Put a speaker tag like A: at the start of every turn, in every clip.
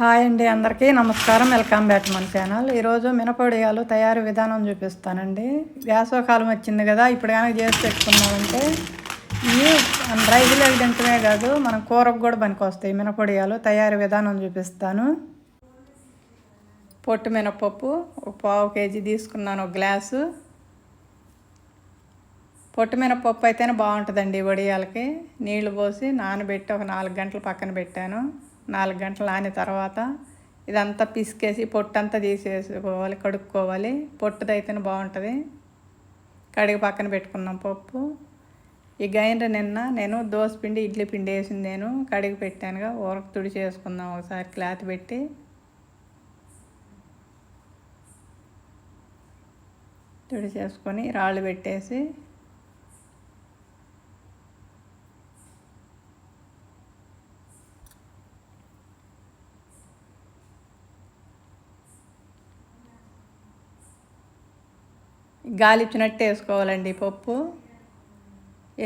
A: Hi అండి అందరికీ. నమస్కారం. వెల్కమ్ బ్యాక్ మన ఛానల్. ఈరోజు మినపొడియాలు తయారీ విధానం చూపిస్తానండి. వేసవకాలం వచ్చింది కదా ఇప్పుడు కనుక చేసి పెట్టుకున్నామంటే ఇవి రైతులకు తింటమే కాదు మనం కూరకు కూడా పనికి వస్తాయి మినపొడియాలు తయారీ విధానం చూపిస్తాను. పొట్టు మినపప్పు ఒక పావు కేజీ తీసుకున్నాను ఒక గ్లాసు. పొట్టు మినపప్పు అయితేనే బాగుంటుందండి వడియాలకి. నీళ్ళు పోసి నానబెట్టి ఒక నాలుగు గంటలు పక్కన పెట్టాను. నాలుగు గంటలు ఆని తర్వాత ఇదంతా పిసికేసి పొట్టు అంతా తీసేసుకోవాలి కడుక్కోవాలి. పొట్టుదైతేనే బాగుంటుంది. కడిగి పక్కన పెట్టుకున్నాం పప్పు. ఈ గైండ్ర నిన్న నేను దోశ పిండి ఇడ్లీ పిండి వేసింది నేను. కడిగి పెట్టానుగా. ఊరకు తుడి చేసుకుందాం ఒకసారి. క్లాత్ పెట్టి. తుడి చేసుకొని రాళ్ళు పెట్టేసి గాలి ఇచ్చినట్టు వేసుకోవాలండి పప్పు.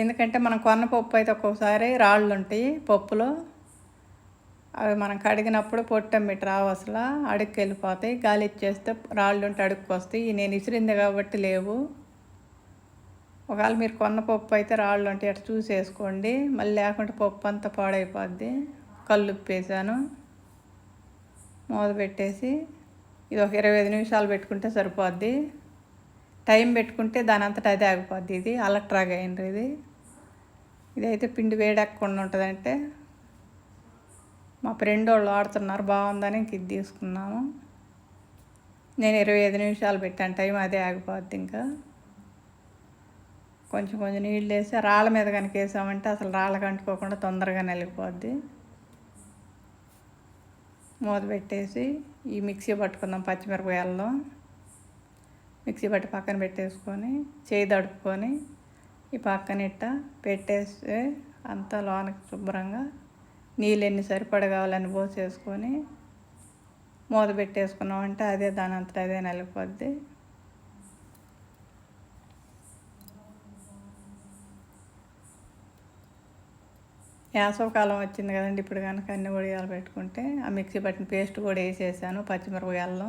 A: ఎందుకంటే మనం కొన్న పప్పు అయితే ఒక్కొక్కసారి రాళ్ళు ఉంటాయి పప్పులో. అవి మనం కడిగినప్పుడు పొట్టమ్మిటి రావు అసలు. అడుక్కి వెళ్ళిపోతాయి. గాలి ఇచ్చేస్తే రాళ్ళు ఉంటే అడుక్కు వస్తాయి నేను ఇసిరింది కాబట్టి లేవు. ఒకవేళ మీరు కొన్న పప్పు అయితే రాళ్ళు ఉంటే అటు చూసేసుకోండి. మళ్ళీ లేకుంటే పప్పు అంతా పాడైపోద్ది. కళ్ళు వేసాను మూత పెట్టేసి ఇది ఒక ఇరవై ఐదు నిమిషాలు పెట్టుకుంటే సరిపోద్ది. టైం పెట్టుకుంటే దాని అంతటా అదే ఆగిపోద్ది ఇది అలట్రాగా అయినరు ఇది. ఇదైతే పిండి వేడెక్కకుండా ఉంటుందంటే మా ఫ్రెండ్ వాళ్ళు ఆడుతున్నారు బాగుందని ఇంక ఇది తీసుకున్నాము. నేను ఇరవై ఐదు నిమిషాలు పెట్టాను టైం అదే ఆగిపోద్ది ఇంకా. కొంచెం కొంచెం నీళ్ళు వేసి రాళ్ళ మీద కనుక వేసామంటే అసలు రాళ్ళకి అంటుకోకుండా తొందరగా నలిగిపోద్ది. మూత పెట్టేసి ఈ మిక్సీ పట్టుకుందాం పచ్చిమిరపకాయల్లో. మిక్సీ పట్టి పక్కన పెట్టేసుకొని చేయి తడుపుకొని ఈ పక్కన ఇట్ట పెట్టేస్తే అంతా లోనకి శుభ్రంగా నీళ్ళు ఎన్ని సరిపడ కావాలని పోసేసుకొని మూత పెట్టేసుకున్నామంటే అదే దాని అంతటా అదే నలిగిపోద్ది. వేసవకాలం వచ్చింది కదండి ఇప్పుడు కనుక అన్ని వడియాలు పెట్టుకుంటే ఆ మిక్సీ పట్టిన పేస్ట్ కూడా వేసేసాను పచ్చిమిరపకాయల్లో.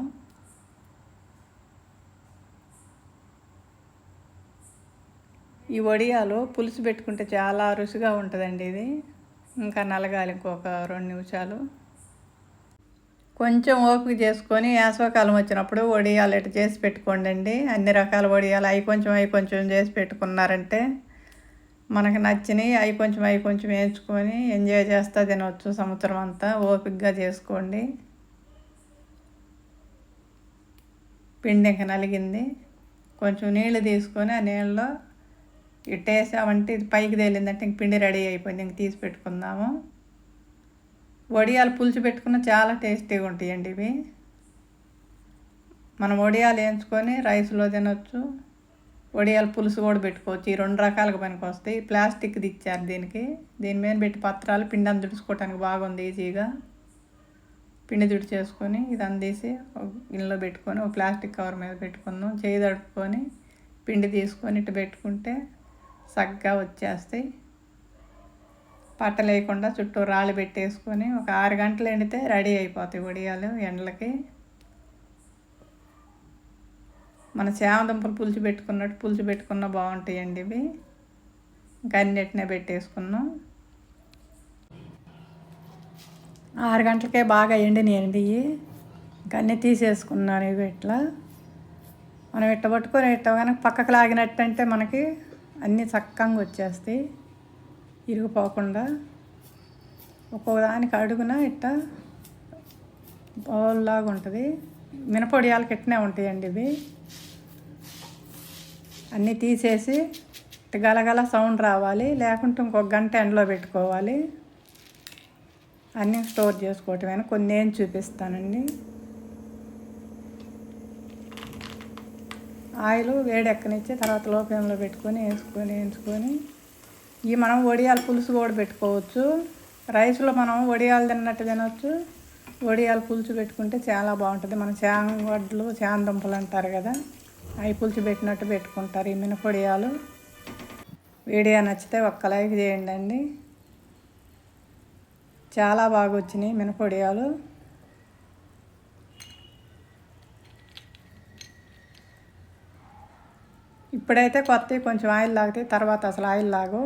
A: ఈ వడియాలు పులుసు పెట్టుకుంటే చాలా రుచిగా ఉంటుందండి ఇది. ఇంకా నలగాలి ఇంకొక రెండు నిమిషాలు. కొంచెం ఓపిక చేసుకొని వేసవకాలం వచ్చినప్పుడు వడియాలు ఇటు చేసి పెట్టుకోండి అండి అన్ని రకాల వడియాలు అవి కొంచెం అవి కొంచెం చేసి పెట్టుకున్నారంటే మనకు నచ్చినవి అవి కొంచెం అవి కొంచెం వేయించుకొని ఎంజాయ్ చేస్తా తినవచ్చు సంవత్సరం అంతా. ఓపికగా చేసుకోండి. పిండి ఇంకా నలిగింది. కొంచెం నీళ్ళు తీసుకొని ఆ నీళ్ళలో ఇట్టేసామంటే ఇది పైకి తేలిందంటే ఇంక పిండి రెడీ అయిపోయింది. ఇంక తీసి పెట్టుకుందాము. వడియాలు పులుసు పెట్టుకున్న చాలా టేస్టీగా ఉంటాయండి ఇవి. మనం వడియాలు వేయించుకొని రైస్లో తినొచ్చు. వడియాలు పులుసు కూడా పెట్టుకోవచ్చు. ఈ రెండు రకాలుగా పనికి వస్తాయి. ప్లాస్టిక్ది ఇచ్చారు దీనికి. దీని మీద పెట్టి పత్రాలు పిండి అందుడుచుకోవటానికి బాగుంది ఈజీగా. పిండి తుడి చేసుకొని ఇది అందేసి ఇంట్లో పెట్టుకొని ఒక ప్లాస్టిక్ కవర్ మీద పెట్టుకుందాం. చేయి తడుపుకొని పిండి తీసుకొని ఇటు పెట్టుకుంటే చక్కగా వచ్చేస్తాయి. పట్ట లేకుండా చుట్టూ రాళ్ళు పెట్టేసుకొని ఒక ఆరు గంటలు ఎండితే రెడీ అయిపోతాయి వడియాలు ఎండలకి. మన చామదుంపలు పులుసు పెట్టుకున్నట్టు పులుసు పెట్టుకున్న బాగుంటాయండి ఇవి. ఇంకా అన్నిటినే పెట్టేసుకున్నాం. ఆరు గంటలకే బాగా ఎండినాయండి ఇవి. ఇంకా అన్నీ తీసేసుకున్నాను ఇవి ఇట్లా. మనం ఇట్ట పట్టుకొని ఇట్ట కనుక పక్కకు లాగినట్టంటే మనకి అన్నీ చక్కగా వచ్చేస్తాయి. ఇరిగిపోకుండా ఒక్కొక్కదానికి అడుగున ఇట్ట బౌల్లాగా ఉంటుంది. మినపొడియాలకి ఇట్టనే ఉంటాయండి ఇవి. అన్నీ తీసేసి గలగల సౌండ్ రావాలి. లేకుంటే ఇంకొక గంట ఎండలో పెట్టుకోవాలి. అన్నీ స్టోర్ చేసుకోవటమేనా? కొన్ని నేను చూపిస్తానండి. ఆయిల్ వేడెక్కనిచ్చి తర్వాత లోపంలో పెట్టుకొని వేసుకొని వేయించుకొని. ఇవి మనం వడియాల పులుసు కూడా పెట్టుకోవచ్చు. రైస్లో మనం వడియాలు తిన్నట్టు తినవచ్చు వడియాల పులుసు పెట్టుకుంటే చాలా బాగుంటుంది. మన చాంగడ్లు చాందుంపలు అంటారు కదా అవి పులుసు పెట్టినట్టు పెట్టుకుంటారు ఈ మినపొడియాలు వీడియో నచ్చితే ఒక్క లైక్ చేయండి అండి. చాలా బాగా వచ్చినాయి మినపొడియాలు ఇప్పుడైతే కొత్తవి కొంచెం ఆయిల్ లాగితే తర్వాత అసలు ఆయిల్ లాగు